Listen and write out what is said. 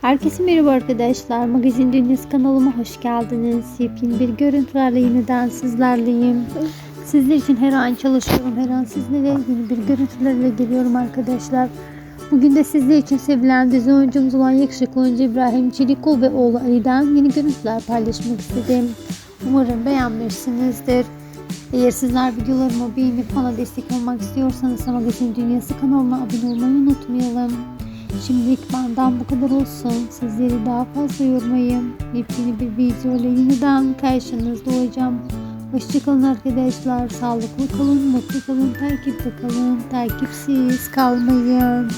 Herkese merhaba arkadaşlar. Magazin Dünyası kanalıma hoş geldiniz. Yepyeni bir görüntülerle yeniden sizlerleyim. Sizler için her an çalışıyorum. Her an sizlere yeni bir görüntülerle geliyorum arkadaşlar. Bugün de sizler için sevilen dizi oyuncumuz olan yakışıklı oyuncu İbrahim Çelikol ve oğlu Ali'den yeni görüntüler paylaşmak istedim. Umarım beğenmişsinizdir. Eğer sizler videolarımı beğenip bana destek olmak istiyorsanız Magazin Dünyası kanalına abone olmayı unutmayalım. Şimdilik benden bu kadar olsun. Sizleri daha fazla yormayayım. Yepyeni bir video ile yeniden karşınızda olacağım. Hoşçakalın arkadaşlar. Sağlıklı kalın, mutlu kalın, takipte kalın, takipsiz kalmayın.